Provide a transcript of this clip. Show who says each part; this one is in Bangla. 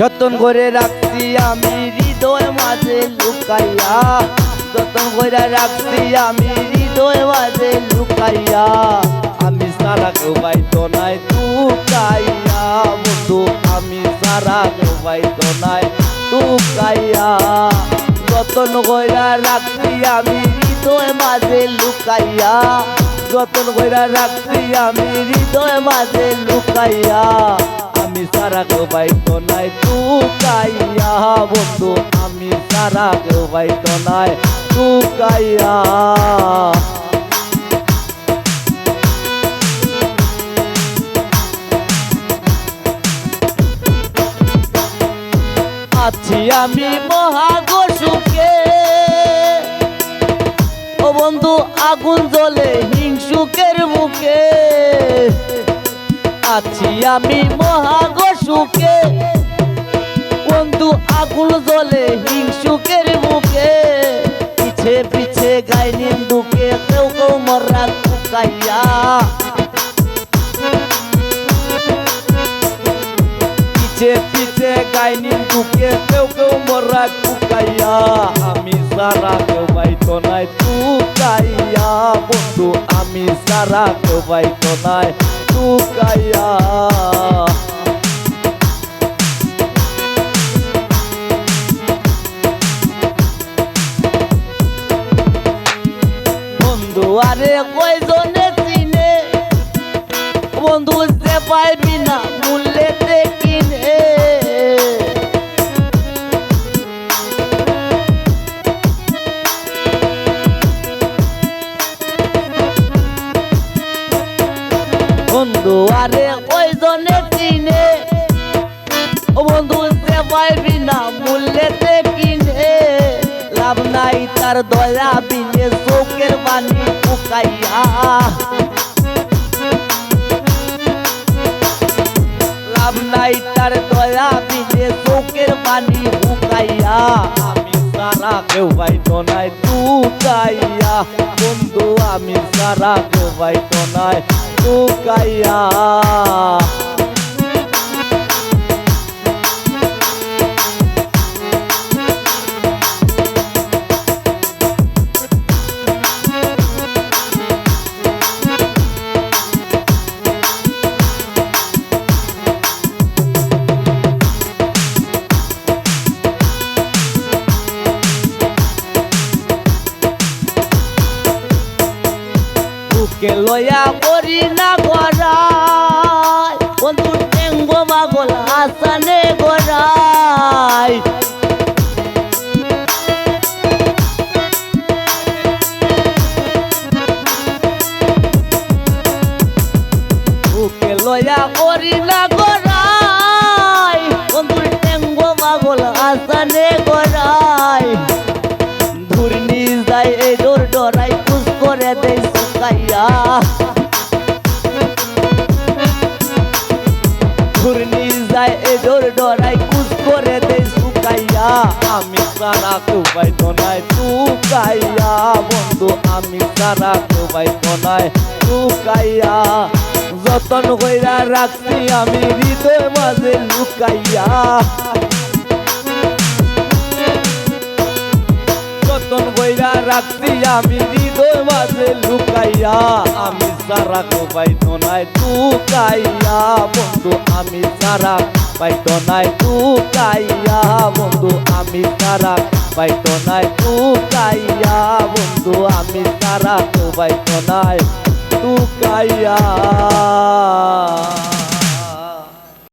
Speaker 1: যতন করে রাখছি আমি হৃদয় মাঝে লুকাইয়া। যতন করে রাখছি আমি হৃদয় মাঝে লুকাইয়া। আমি সারা কেউ পাইতো নাই তুকাইয়া মতো আমি সারা কেউ পাইতো নাই তুকাইয়া যতন কইরা রাখছি আমি হৃদয় মাঝে লুকাইয়া। যতন কইরা রাখছি আমি হৃদয় মাঝে লুকাইয়া। আমি সারা কেউ পাইতো নাই তুকাইয়া বন্ধু, আমি সারা কেউ পাইতো নাই তুকাইয়া আছি আমি মহাগো সুখে ও বন্ধু, আগুন জ্বলে হিংসুকের মুখে। আছি আমি মহাগো সুখে। বন্ধু, আগুন জ্বলে হিংসুকের মুখে। পিছে পিছে গাই নিন্দুকে কেউ কেউ মরা কুকাইয়া। পিছে পিছে গাইনি দুকে কেউ কেউ মরা কুকাইয়া। আমি সারা কেউ পাইতো নাই তুকাইয়া বন্ধু, আমি সারা কেউ পাইতো নাই বন্ধু আরে কয়জনে চিনে? বন্ধু পাইবি না মূল্যেতে যে পাইবি মূল্যেতে কিনে লাভ নাই, তার দয়া বিনে চোখের বাণী ফুকাইয়া। লাভ নাই, তার দয়া বিনে চোখের পানি হুকাইয়া আমি সারা কেউ পাইতো নাই তুকাইয়া বন্ধু, আমি সারা কেউ পাইতো নাই তুকাইয়া বুকে লয়া করি না গড়াই? বন্ধু টেঙ্গ মাগল আসানে গড়াই। লয়া করি না গড়াই। যায় এই ডোর ডরাই খুশ করে দে শুকাইয়া। আমি সারা কোবাই নাই শুকাইয়া, বন্ধু, আমি সারা কোবাই নাই শুকাইয়া। যতন কইরা রাখছি, আমি হৃদয় মাঝে লুকাইয়া। যতন কইরা রাখছি আমি হৃদয় মাঝে লুকাইয়া, আমি সারা পাইতো নাই তুকাইয়া বন্ধু আমি সারা পাইতো নাই তুকাইয়া বন্ধু আমি সারা পাইতো নাই তুকাইয়া বন্ধু আমি সারা পাইতো নাই তুকাইয়া